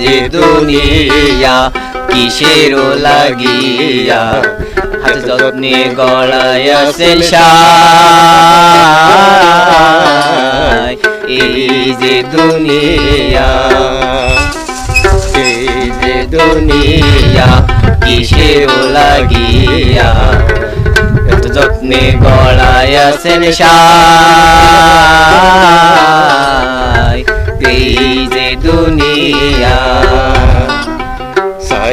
যে দুনিয়া কিসের লাগিয়া? হাত যত্নে গড়ায় সাই। এই যে দুনিয়া, এই যে দুনিয়া কিসের লাগিয়া? এত যত্নে গড়ায় সাই।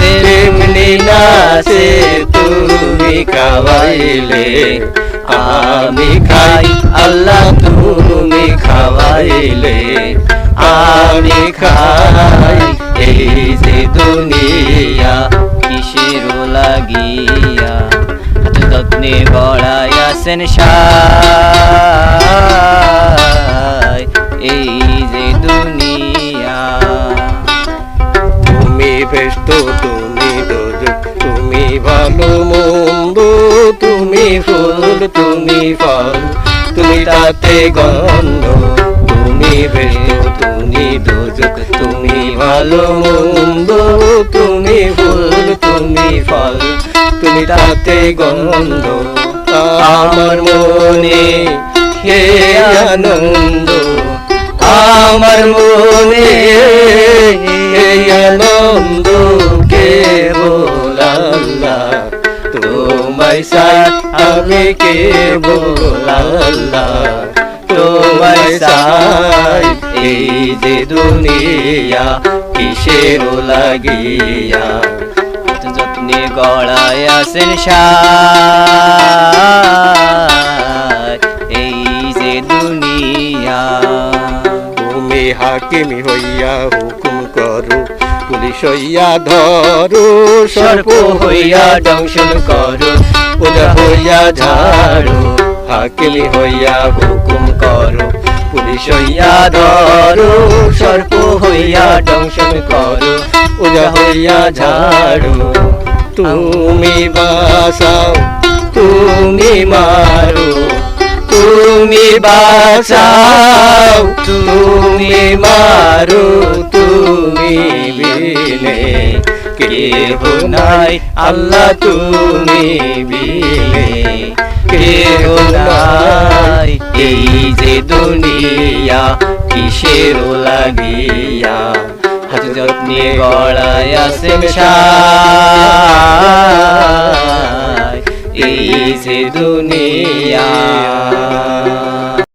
তেমনি নাচে তুমি খাওয়াইলে, আমি খাই, আল্লাহ তুমি খাওয়াইলে, আমি খাই এই যে দুনিয়া, কিসের লাগিয়া? যত্নে বড়াইয়াছেন সাই, এই ফুল তুমি ফল, তুমি তাতে গন্ধ, তুমি ব্যস্ত তুমি দোজক তুমি ভালো মন্দ, তুমি ফুল, তুমি ফল, তুমি তাতে গন্ধ। আমার মনে হে আনন্দ, আমার মনে এই আনন্দ, কে তোমায় আমি কে আল্লাহ তোমায় সাই এই যে দুনিয়া, কিসের লাগিয়া? যত্নে গড়ায় সাই এই যে দুনিয়া। তুমি হাকিমি হইয়া হুকুম করো পুলিশ হইয়া ধরো, সর্প হইয়া দংশন করো পূজা হইয়া ঝাড়ো হাকিমি হইয়া হুকুম করো। পুলিশ হইয়া ধরো, সর্প হইয়া দংশন করো পূজা হইয়া ঝাড়ো। তুমি বাসাও তুমি মারো, তুমি বাঁচাও, তুমি মারো কেহ নাই, আল্লাহ তুমি বিনে কেহ নাই, এই যে দুনিয়া কিসের লাগিয়া। হাত যত্নে গড়ায় সাই এই যে দুনিয়া